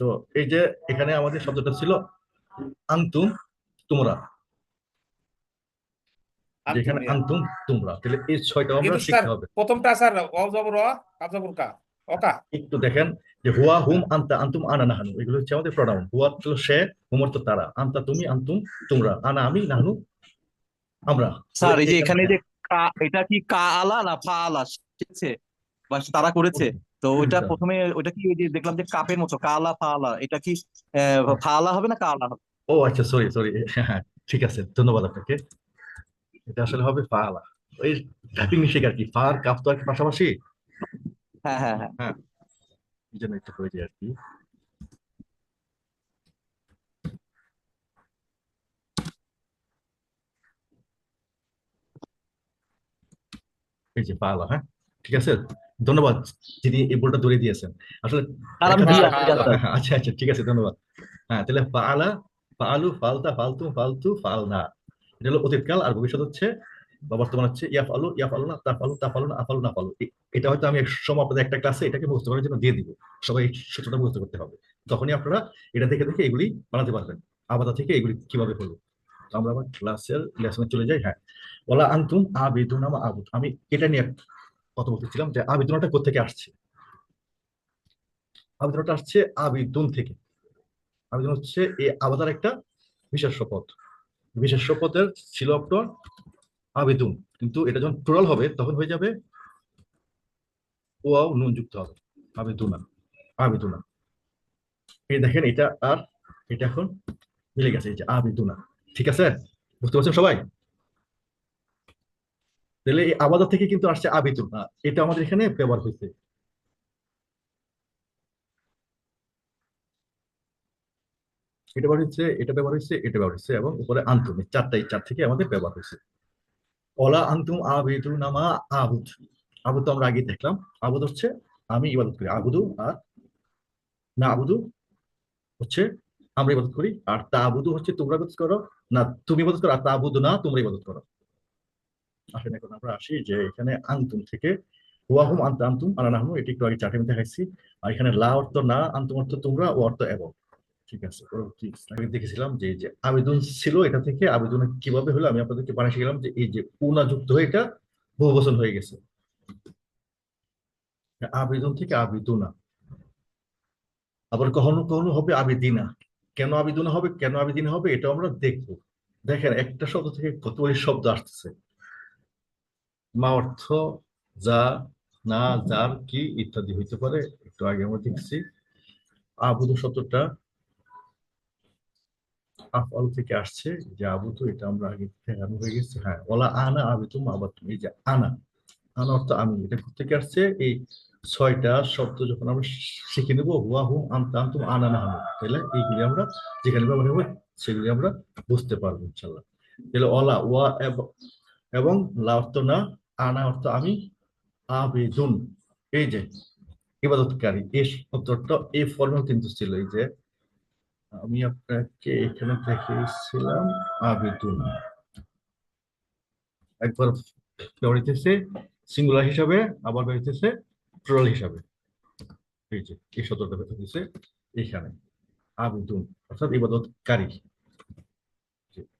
তো এই যে এখানে আমাদের শব্দটা ছিল আংতুম তোমরা। যেখানে আনতুম, তোমরা। তাহলে এই ছয়টা আমরা শিখতে হবে। প্রথমটা স্যার অ জবর অ কাব জবর কা অকা একটু দেখেন যে হুয়া হুম আন্তা আন্তুম আনা নাহানু। এগুলো হচ্ছে আমাদের প্রোনাউন হুয়া হলো সে হুমর তো তারা। আন্তা তুমি আন্তুম তোমরা। আনা আমি নাহানু আমরা। স্যার এই যে এখানে- এখানে যে কা এটা কি কা আলা না ফা আলা? শিখছে বা তারা করেছে। তো ওইটা কোনটা? প্রথমে ওইটা কি ওই যে দেখলাম যে কাপের মতো কালা ফালা এটা কি আহ, ফা হবে না কা আলা হবে? ও আচ্ছা সরি সরি হ্যাঁ ঠিক আছে ধন্যবাদ আপনাকে। এটা আসলে হবে ফালা। ওই টাইপিং মিস্টেক আর কি ফার কাপ তো আর কি পাশাপাশি? হ্যাঁ হ্যাঁ হ্যাঁ। এই জন্য একটু হয়ে যায় আর কি। এই যে পালা হ্যাঁ ঠিক আছে? ধন্যবাদ যিনি এই বলটা ধরে দিয়েছেন। আসলে আচ্ছা আচ্ছা ঠিক আছে ধন্যবাদ। হ্যাঁ তাহলে ফালা ফালু ফালতা ফালতু ফালতু ফালনা। এটা হলো অতীতকাল আর ভবিষ্যৎ হচ্ছে বা বর্তমান হচ্ছে ইয়া ফালু ইয়া ফালু না তা ফালু তা ফালু না আফালু না ফালু। এটা হয়তো আমি এক সময় আপনাদের একটা ক্লাসে এটাকে মুখস্থ করার জন্য দিয়ে দিব। সবাই সূত্রটা মুখস্থ করতে হবে। তখনই আপনারা এটা দেখে দেখে এগুলি বানাতে পারবেন। আবাদা থেকে এগুলি কীভাবে হলো? আমরা আবার ক্লাসের লেসনে চলে যাই। হ্যাঁ। ওলা আনতুম আবিদুন আমা আবুদ। আমি এটা নিয়ে কথা বলতেছিলাম যে আবিদুনটা কোথেকে আসছে? আবেদনটা আসছে আবিদুন থেকে। আবেদন হচ্ছে এই আবাদার একটা বিশেষ শপথ বিশেষ শপথের ছিল আপনার আবেদুন। কিন্তু এটা যখন টোটাল হবে, তখন হয়ে যাবে ওয়াও নুন যুক্ত হবে। আবেদুনা আবেদুনা। এই দেখেন এটা আর এটা এখন মিলে গেছে, এই যে আবেদুনা। ঠিক আছে? বুঝতে পারছেন সবাই? তাহলে এই আবাদা থেকে কিন্তু আসছে আবিদুনা এটা আমাদের এখানে ব্যবহার হয়েছে। এটা ব্যবহার হচ্ছে এটা ব্যবহার হচ্ছে এটা ব্যবহার হচ্ছে এবং উপরে আন্তুম চারটাই, চার থেকে আমাদের ব্যবহার হয়েছে। অলা আন্তুম আবিদু নামা আবুদ। আবুদ তো আমরা আগে দেখলাম। আবুদ হচ্ছে আমি ইবাদত করি। আবুদু আর না আবুদু হচ্ছে আমরা ইবাদত করি। আর তা আবুদু হচ্ছে তোমরা ইবাদত করো, না তুমি ইবাদত করো, আর তা আবুদু না তোমরা ইবাদত করো। আসেন, এখন আমরা আসি যে এখানে আন্তুম থেকে ওয়াহুম আন্তা আন্তুম, আনা নাহনু, এটি একটু আগে চাটে মধ্যে দেখাইছি। আর এখানে লা অর্থ না, আন্তুম অর্থ তোমরা, ও অর্থ এবং। ঠিক আছে, পরবর্তী দেখেছিলাম যে যে আবেদন ছিল এটা থেকে আবেদন কীভাবে হলো, আমি আপনাদেরকে বানিয়ে শিখলাম যে এই যে পুনা যুক্ত হয়ে এটা বহু বছর হয়ে গেছে। আবেদন থেকে আবেদনা। আবার কখনো কখনো হবে আবেদিনা। কেন আবেদনা হবে, কেন আবেদিনা হবে এটা আমরা দেখব। দেখেন, একটা শব্দ থেকে কতগুলি শব্দ আসতেছে। মা অর্থ যা, না, যার, কি ইত্যাদি হইতে পারে, একটু আগে আমরা দেখছি। আবুদু শব্দটা আফআল থেকে আসছে যে আবুতু এটা আমরা আগে দেখানো হয়ে গেছে। হ্যাঁ ওলা আনা আবিতুম আবাতুম, এই যে আনা আনা অর্থ আমি, এটা থেকে আসছে? এই ছয়টা শব্দ যখন আমরা শিখে নেব, হুয়া হুম আনতা আনতুম আনা না হানু তাহলে এইগুলি আমরা যেখানে ব্যবহার হবে সেগুলি আমরা বুঝতে পারব ইনশাল্লাহ তাহলে অলা ওয়া, এব- এবং লা অর্থ না আনা অর্থ আমি আবেদুন। এই যে, ইবাদতকারী, এই শব্দটা এই ফর্মেও কিন্তু ছিল এই যে, আমি আপনাকে এখানে দেখিয়েছিলাম আবেদন। একবার ব্যবহৃতেছে সিঙ্গুলার হিসাবে, আবার ব্যবহৃতেছে প্লুরাল হিসাবে। এই যে, এই শব্দটা ব্যবহৃতেছে এখানে আবেদন, অর্থাৎ ইবাদতকারী।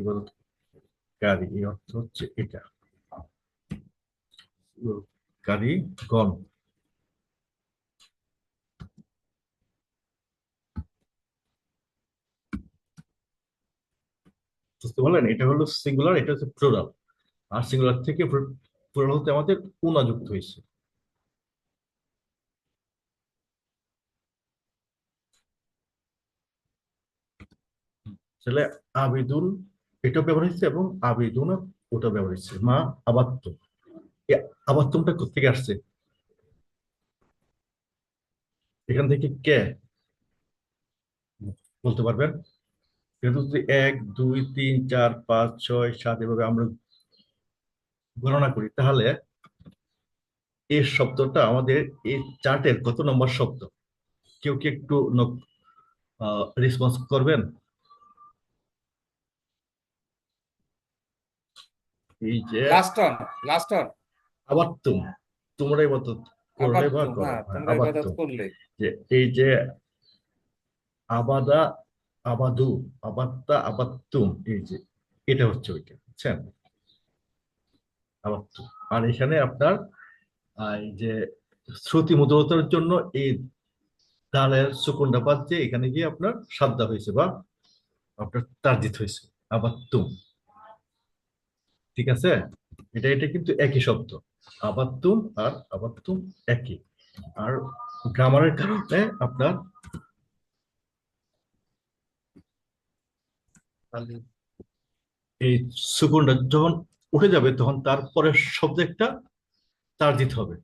ইবাদতকারী, এই অর্থ হচ্ছে এটা। কারী গণ। বুঝতে পারলেন? এটা হলো সিঙ্গুলার এটা হচ্ছে প্লুরাল আর সিঙ্গুলার থেকে প্লুরাল হতে আমাদের উনা যুক্ত হয়েছে। তাহলে আবেদুন, এটাও ব্যবহার হয়েছে এবং আবেদুন ওটা ব্যবহার হয়েছে। মা, আবাত্ত। আবাত্তমটা কোথেকে আসছে? এখান থেকে কে? বলতে পারবেন? এক, দুই, তিন, চার, পাঁচ, ছয়, সাত এভাবে আমরা গণনা করি, তাহলে এই শব্দটা আমাদের এই চার্টের কত নম্বর শব্দ? কেউ কি একটু রেসপন্স করবেন? এই যে লাস্ট অন লাস্ট অন আবার তুম তোমরাই মতো করলে বা হ্যাঁ হ্যাঁ, আবার করলে। যে এই যে আবাদা আবাদু আবাত্তা আবাত্তুম এই যে এটা হচ্ছে ওইটা বুঝছেন? আবাত্তু আর এখানে আপনার এই যে শ্রুতি মধুরতার জন্য এই দালের সুকুনটা বাদ দিয়ে এখানে গিয়ে আপনার সাদ্দা হয়েছে বা আপনার তার্জিত হয়েছে আবাত্তুম। ঠিক আছে? এটা এটা কিন্তু একই শব্দ। আবাত্তুম আর আবাত্তুম একই। আর গ্রামারের কারণে আপনার এই সুকুনটা যখন উঠে যাবে, তখন তারপরে শব্দ একটা তার্জিত হবে।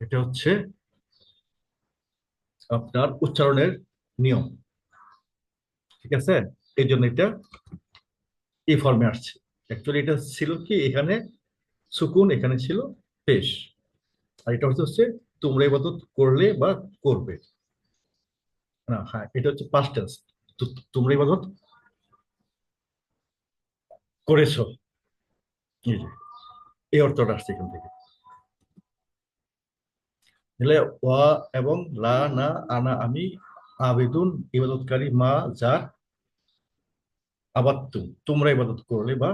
এটা হচ্ছে আপনার উচ্চারণের নিয়ম। ঠিক আছে? এই জন্য এটা এই ফর্মে আসছে। অ্যাকচুয়ালি এটা ছিল কি? এখানে সুকুন এখানে ছিল পেশ। আর এটা হচ্ছে তোমরা ইবাদত করলে বা করবে। না হ্যাঁ এটা হচ্ছে পাস্ট টেন্স তোমরা ইবাদত করেছ। এই অর্থটা আসছে এখান থেকে। তাহলে ওয়া এবং লা, না, আনা, আমি, আবেদুন, ইবাদতকারী মা, যার আবাত্তু তোমরা ইবাদত করলে বা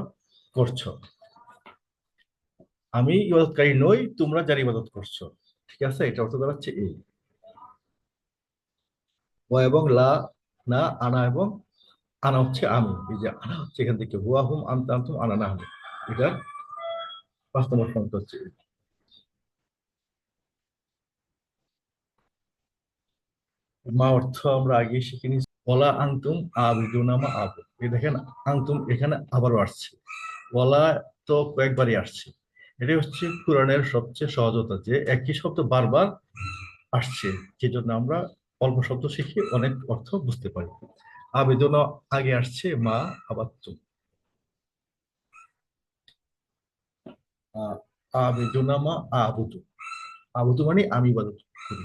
করছ। আমি ইবাদতকারী নই, তোমরা যার ইবাদত করছ। ঠিক আছে? এটা অর্থ দাঁড়াচ্ছে এই ওয়া এবং লা, না, আনা এবং আনা হচ্ছে আমি। এই যে আনা হচ্ছে এখান থেকে। হুয়া হুম আনতা আনতুম আনা না হবে এটা বাস্তব অর্থ হচ্ছে মা অর্থ আমরা আগে শিখে নিয়েছি। ওলা আংতুম আবিদুনামা আবু এই দেখেন আংতুম এখানে আবারও আসছে। ওলা তো কয়েকবারই আসছে। এটাই হচ্ছে কোরআনের সবচেয়ে সহজতা যে একই শব্দ বারবার আসছে যে জন্য আমরা অল্প শব্দ শিখে অনেক অর্থ বুঝতে পারি। আবেদন আগে আসছে, মা আবাত্তুম আ- আবেদনামা আবুদু আবুদু মানে আমি ইবাদত করি।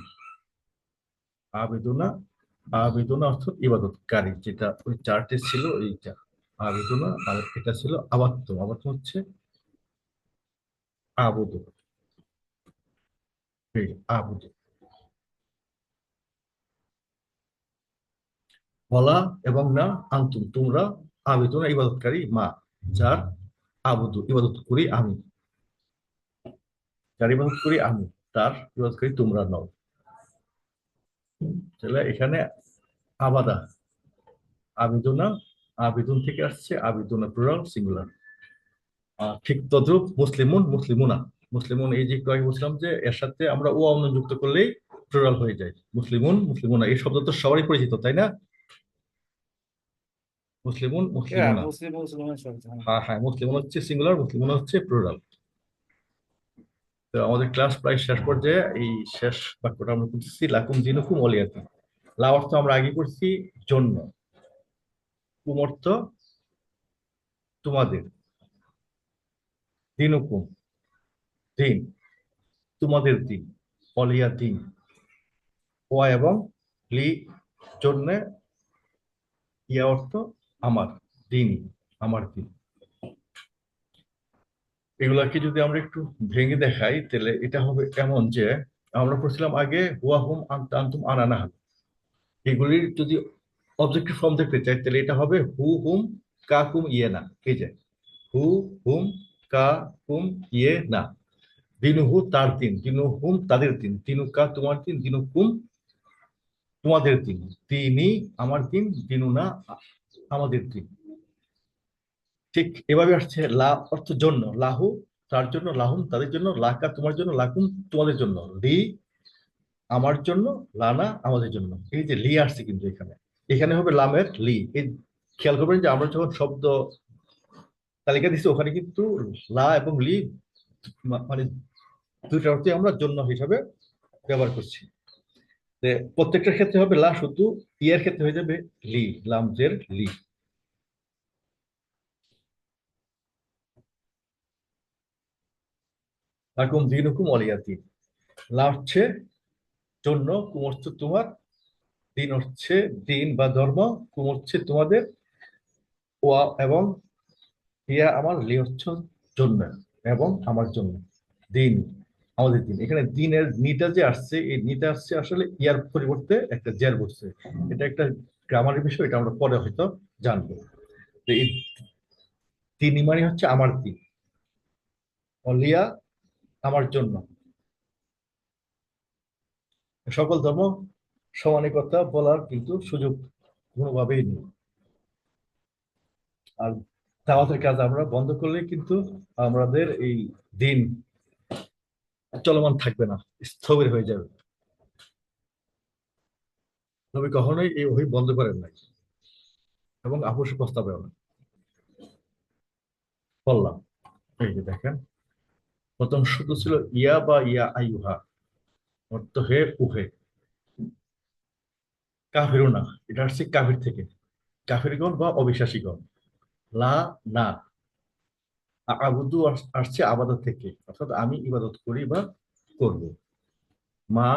আবেদনা আবেদনা অর্থাৎ ইবাদতকারী, যেটা ওই চার্টে ছিল আবেদনা আর এটা ছিল আবাত্ত আবাত্ত হচ্ছে আবুদু। আবুদু। বলা এবং না আন্তুম, তোমরা আবেদন, ইবাদতকারী মা, যার আবুদু ইবাদত করি আমি। যার ইবাদত করি আমি, তার ইবাদতকারী তোমরা নও। তাহলে এখানে আবাদা, আবেদনা আবেদন থেকে আসছে আবেদনা প্লুরাল সিঙ্গুলার ঠিক তদ্রুপ মুসলিমুন মুসলিমুনা। মুসলিমুন এই যে আগে বলছিলাম যে এর সাথে আমরা ও অন্য যুক্ত করলেই প্লুরাল হয়ে যায়। মুসলিমুন মুসলিমুনা এই শব্দ তো সবারই পরিচিত তাই না? মুসলিমুন মুসলিমুনা। Muslim, Muslim. হ্যাঁ। হ্যাঁ মুসলিমুন হচ্ছে সিঙ্গুলার মুসলিমুন হচ্ছে প্লুরাল তো আমাদের ক্লাস প্রায় শেষ পর্যায়ে এই শেষ বাক্যটা আমরা করতেছি লাকুম দিনুকুম অলিয়াতি লা অর্থ আমরা আগে করছি জন্য। কুম অর্থ তোমাদের দিনুকুম দিন তোমাদের দিন অলিয়া দিন। এবং লি জন্য ইয়া অর্থ আমার দিন আমার দিন। এগুলাকে যদি আমরা একটু ভেঙে দেখাই, তাহলে এটা হবে এমন যে, আমরা পড়ছিলাম আগে, হুয়া হুম আনতা আনতুম আনানা এগুলির যদি অবজেক্টিভ ফর্ম দেখতে চাই, তাহলে এটা হবে হু হুম কা, কুম ইয়ে না। এই যে হু হুম কা, কুম ইয়ে না। দিনু হু তার দিন দিনু হুম তাদের দিন দিনু কা তোমার দিন দিনু কুম তোমাদের দিন তিনি আমার দিন দিনু না আমাদের দিন ঠিক এভাবে আসছে লা অর্থ জন্য, লাহু তার জন্য, লাহুম তাদের জন্য লাকা তোমার জন্য লাকুম তোমাদের জন্য, লি আমার জন্য লানা আমাদের জন্য। এই যে লি আসছে কিন্তু এখানে। এখানে হবে লামের লি। এই খেয়াল করবেন যে আমরা যখন শব্দ তালিকা দিচ্ছি ওখানে কিন্তু লা এবং লি মানে দুইটা অর্থে আমরা জন্য হিসাবে ব্যবহার করছি। যে প্রত্যেকটার ক্ষেত্রে হবে লা, শুধু ইয়ের ক্ষেত্রে হয়ে যাবে লি, লামজের লি। লাকুম দিনুকুম অলিয়াতি। লা হচ্ছে জন্য, কুম হচ্ছে তোমার দিন হচ্ছে দিন বা ধর্ম, কুম হচ্ছে তোমাদের, ওয়া এবং ইয়া আমার লি হচ্ছে জন্য এবং আমার জন্য দিন, আমাদের দিন। এখানে দিনের নিটা যে আসছে, এই নিটা আসছে আসলে ইয়ার পরিবর্তে একটা জের বসছে। এটা একটা গ্রামারের বিষয়, এটা আমরা পরে হয়তো জানব। তো এই মানে হচ্ছে আমার দিন। অলিয়া আমার জন্য সকল ধর্ম সমানে কথা বলার কিন্তু সুযোগ কোনোভাবেই নেই। আর দাওয়াতের কাজ আমরা বন্ধ করলে কিন্তু আমাদের এই দিন চলমান থাকবে না, স্থবির হয়ে যাবে। তবে কখনোই এই ওহি বন্ধ করেন নাই এবং আপোষ প্রস্তাবেও না। বললাম, এই যে দেখেন, প্রথম শব্দ ছিল ইয়া বা ইয়া আইউহা অর্থ হে, উহে। কাফিরও না, এটা আসছে কাফির থেকে। কাফিরগণ বা অবিশ্বাসীগণ। লা, না। আবুদু আসছে আবাদত থেকে, অর্থাৎ আমি ইবাদত করি বা করব। মা,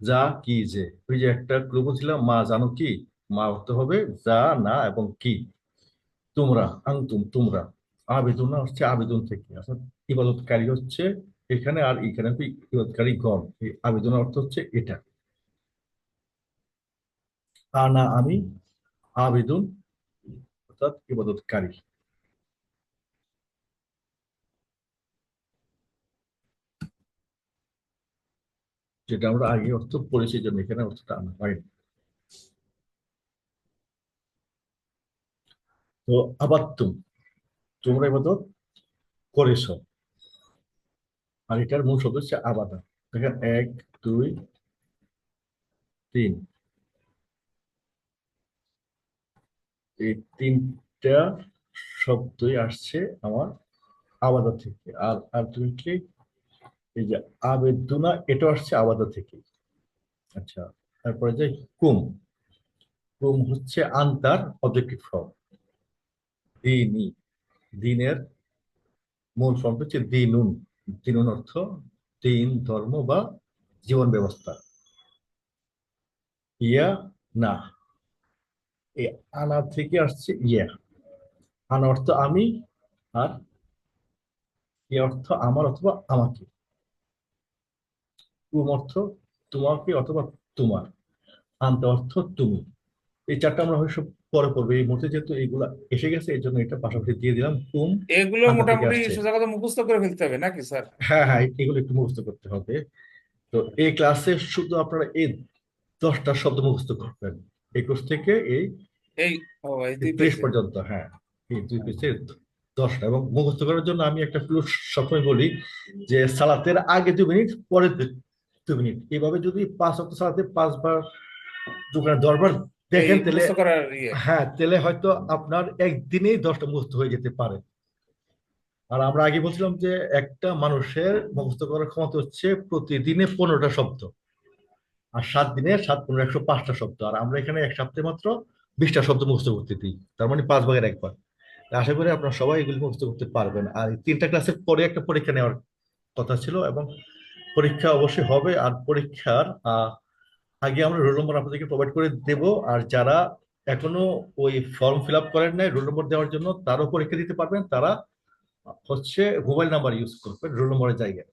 যা, কি, যে। ওই যে একটা ক্লু ছিল মা, জানো কি? মা হতে হবে যা, না এবং কি। তোমরা আংতুম তোমরা। আবেদন হচ্ছে আবেদন থেকে, অর্থাৎ ইবাদতকারী হচ্ছে এখানে আর এখানে ইবাদতকারী গণ এই আবেদন অর্থ হচ্ছে এটা। আনা আমি, আবেদন, অর্থাৎ ইবাদতকারী। যেটা আমরা আগে অর্থ পড়েছি জন্য এখানে অর্থটা আনা হয়নি। তো আবার তুম তোমরা ইবাদত করেছ। আর এটার মূল শব্দ হচ্ছে আবাদা। দেখেন, এক, দুই, তিন। এই তিনটা শব্দই আসছে আমার আবাদা থেকে। আর আলটিমেটলি এই যে আবেদনা এটা আসছে আবাদা থেকে। আচ্ছা তারপরে যে কুম কুম হচ্ছে আন্তার অবজেক্টিভ ফর্ম দিনই, দিনের মূল ফর্ম হচ্ছে দিনুন। দিনুন অর্থ দিন, ধর্ম বা জীবন ব্যবস্থা। ইয়া, না। এই আনা থেকে আসছে ইয়া। আনা অর্থ আমি আর ইয়া অর্থ আমার অথবা আমাকে। তুম অর্থ তোমাকে অথবা তোমার। আনতে অর্থ তুমি। এই চারটা আমরা হয়তো পরে পড়ব। এই মুহূর্তে যেহেতু এইগুলা এসে গেছে এই জন্য এটা পাশাপাশি দিয়ে দিলাম। তুম এগুলো মোটামুটি। সোজা কথা মুখস্থ করে ফেলতে হবে নাকি স্যার? হ্যাঁ হ্যাঁ এগুলো একটু মুখস্থ করতে হবে। তো এই ক্লাসে শুধু আপনারা এই দশটা শব্দ মুখস্থ করবেন। একুশ থেকে এই ত্রিশ পর্যন্ত হ্যাঁ এই দুই পেজে দশটা। এবং মুখস্থ করার জন্য আমি একটা ক্লু সবসময় বলি যে সালাতের আগে দু মিনিট পরে দু- মিনিট। এইভাবে যদি পাঁচ অক্ট সালাতে পাঁচবার দোকানে দশবার দেখেন তাহলে করার ইয়ে। হ্যাঁ তাহলে হয়তো আপনার একদিনেই দশটা মুখস্থ হয়ে যেতে পারে। আর আমরা আগে বলছিলাম যে একটা মানুষের মুখস্থ করার ক্ষমতা হচ্ছে প্রতিদিনে পনেরোটা শব্দ। আর সাত দিনে সাত পনেরো একশো পাঁচটা শব্দ। আর আমরা এখানে এক সপ্তাহে মাত্র বিশটা শব্দ মুখস্থ করতে দিই। তার মানে পাঁচ ভাগের একবার আশা করি আপনারা সবাই এগুলি মুখস্থ করতে পারবেন। আর তিনটা ক্লাসের পরে একটা পরীক্ষা নেওয়ার কথা ছিল এবং পরীক্ষা অবশ্যই হবে। আর পরীক্ষার আগে আমরা রোল নম্বর আপনাদেরকে প্রোভাইড করে দেব। আর যারা এখনও ওই ফর্ম ফিল আপ করেন নাই, রোল নম্বর দেওয়ার জন্য তারও পরীক্ষা দিতে পারবেন। তারা হচ্ছে মোবাইল নাম্বার ইউজ করবেন রোল নম্বরের জায়গায়।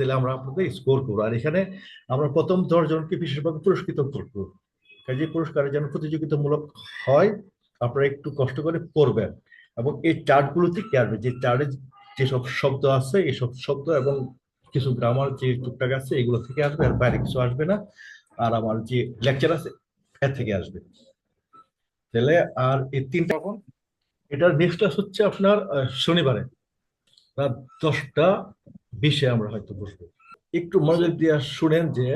তাহলে আমরা আপনাদের স্কোর করব। আর এখানে আমরা প্রথম দশ জনকে বিশেষভাবে পুরস্কৃত করব। কাজে পুরস্কারের যেন প্রতিযোগিতামূলক হয়, আপনারা একটু কষ্ট করে পড়বেন। এবং এই চার্টগুলো থেকে আসবে? যে চার্টে যেসব শব্দ আছে এইসব শব্দ এবং কিছু গ্রামার যে টুকটাক আছে, এগুলো থেকে আসবে আর বাইরে কিছু আসবে না। আর আমার যে লেকচার আছে, এর থেকে আসবে। তাহলে আর এই তিনটা তখন এটার নেক্সট ক্লাস হচ্ছে আপনার শনিবারে। রাত দশটা বিশে আমরা হয়তো বসবো। একটু মনোযোগ দিয়ে শুনেন যে,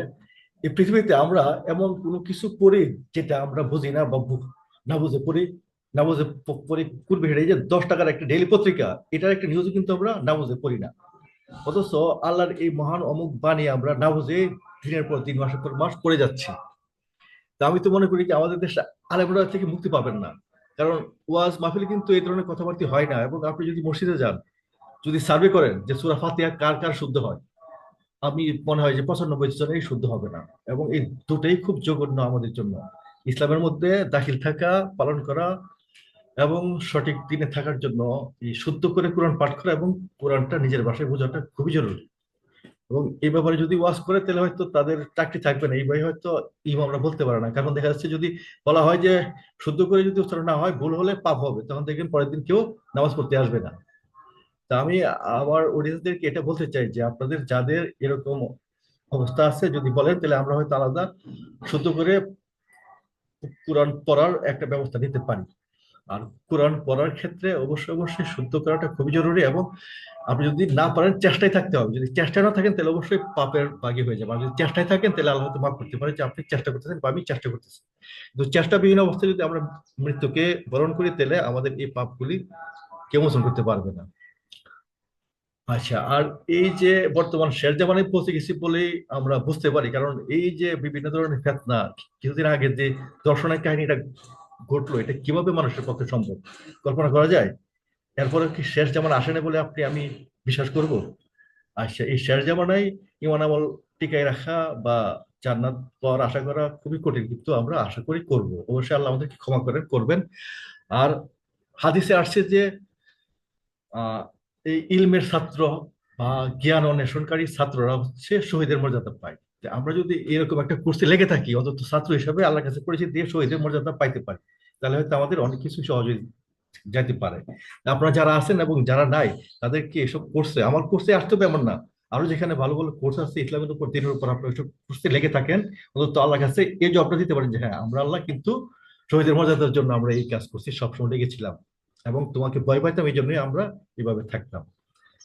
এই পৃথিবীতে আমরা এমন কোনো কিছু করি যেটা আমরা বুঝি না বা না বুঝে পড়ি, না বুঝে পড়ি। পূর্বে হেঁটে যে দশ টাকার একটা ডেইলি পত্রিকা, এটার একটা নিউজ কিন্তু আমরা না বুঝে পড়ি না। অথচ আল্লাহর এই মহান অমুক বাণী আমরা না বুঝে দিনের পর দিন, মাসের পর মাস পড়ে যাচ্ছি। তা আমি তো মনে করি যে আমাদের দেশে আলেমরা থেকে মুক্তি পাবেন না। কারণ ওয়াজ মাহফিলে কিন্তু এই ধরনের কথাবার্তা হয় না। এবং আপনি যদি মসজিদে যান যদি সার্ভে করেন যে সুরা ফাতিহা কার কার শুদ্ধ হয়, আমি মনে হয় যে পঁচানব্বই জনেরই শুদ্ধ হবে না। এবং এই দুটোই খুব জঘন্য আমাদের জন্য। ইসলামের মধ্যে দাখিল থাকা, পালন করা এবং সঠিক দিনে থাকার জন্য এই শুদ্ধ করে কোরআন পাঠ করা এবং কোরআনটা নিজের ভাষায় বোঝাটা খুবই জরুরি। এবং এই ব্যাপারে যদি ওয়াজ করে, তাহলে হয়তো তাদের চাকরি থাকবে না। এই ভাই হয়তো ইমামরা বলতে পারে না। কারণ দেখা যাচ্ছে যদি বলা হয় যে শুদ্ধ করে যদি উচ্চারণ না হয়, ভুল হলে পাপ হবে। তখন দেখবেন পরের দিন কেউ নামাজ পড়তে আসবে না। তা আমি আমার অডিয়েন্সদেরকে এটা বলতে চাই যে আপনাদের যাদের এরকম অবস্থা আছে, যদি বলেন, তাহলে আমরা হয়তো আলাদা শুদ্ধ করে কোরআন পড়ার একটা ব্যবস্থা নিতে পারি। আর কোরআন পড়ার ক্ষেত্রে অবশ্যই অবশ্যই শুদ্ধ করাটা খুবই জরুরি এবং আপনি যদি না পারেন, চেষ্টায় থাকতে হবে। যদি চেষ্টায় না থাকেন, তাহলে অবশ্যই পাপের বাগি হয়ে যাবে। আর যদি চেষ্টায় থাকেন, তাহলে আল্লাহ হয়তো মাফ করতে পারে যে আপনি চেষ্টা করতেছেন বা আমি চেষ্টা করতেছি। কিন্তু চেষ্টা বিভিন্ন অবস্থায় যদি আমরা মৃত্যুকে বরণ করি, তাহলে আমাদের এই পাপগুলি কেউ মোচন করতে পারবে না। আচ্ছা আর এই যে বর্তমান শেষ জামানায় পৌঁছে গেছি বলেই আমরা বুঝতে পারি, কারণ এই যে বিভিন্ন ধরনের ফেতনা, কিছুদিন আগে যে দর্শনের কাহিনীটা ঘটলো, এটা কীভাবে মানুষের পক্ষে সম্ভব? কল্পনা করা যায়? এরপরে কি শেষ জামানা আসে না বলে আপনি, আমি বিশ্বাস করব? আচ্ছা এই শেষ জামানায় ইমান আমল টিকায় রাখা বা জান্নাত পাওয়ার আশা করা খুবই কঠিন, কিন্তু আমরা আশা করি করব। অবশ্যই আল্লাহ আমাদেরকে ক্ষমা করেন করবেন। আর হাদিসে আসছে যে এই ইলমের ছাত্র বা জ্ঞান অন্বেষণকারী ছাত্ররা হচ্ছে শহীদের মর্যাদা পায়। আমরা যদি এরকম একটা কোর্সে লেগে থাকি, অন্তত ছাত্র হিসাবে আল্লাহর কাছে পরিচিত দিয়ে শহীদের মর্যাদা পাইতে পারি, তাহলে হয়তো আমাদের অনেক কিছু সহজে যাইতে পারে। আপনারা যারা আছেন এবং যারা নাই, তাদেরকে এসব কোর্সে, আমার কোর্সে আসতে হবে এমন না। আরও যেখানে ভালো ভালো কোর্স আছে, ইসলামের উপর, দিনের উপর আপনারা এসব কোর্সে লেগে থাকেন, অন্তত আল্লাহ কাছে এই জবটা দিতে পারেন যে হ্যাঁ আমরা আল্লাহ কিন্তু শহীদের মর্যাদার জন্য আমরা এই কাজ করছি, সবসময় লেগেছিলাম। এবং তোমাকে ভয় পাইতাম এই জন্যই আমরা এভাবে থাকতাম।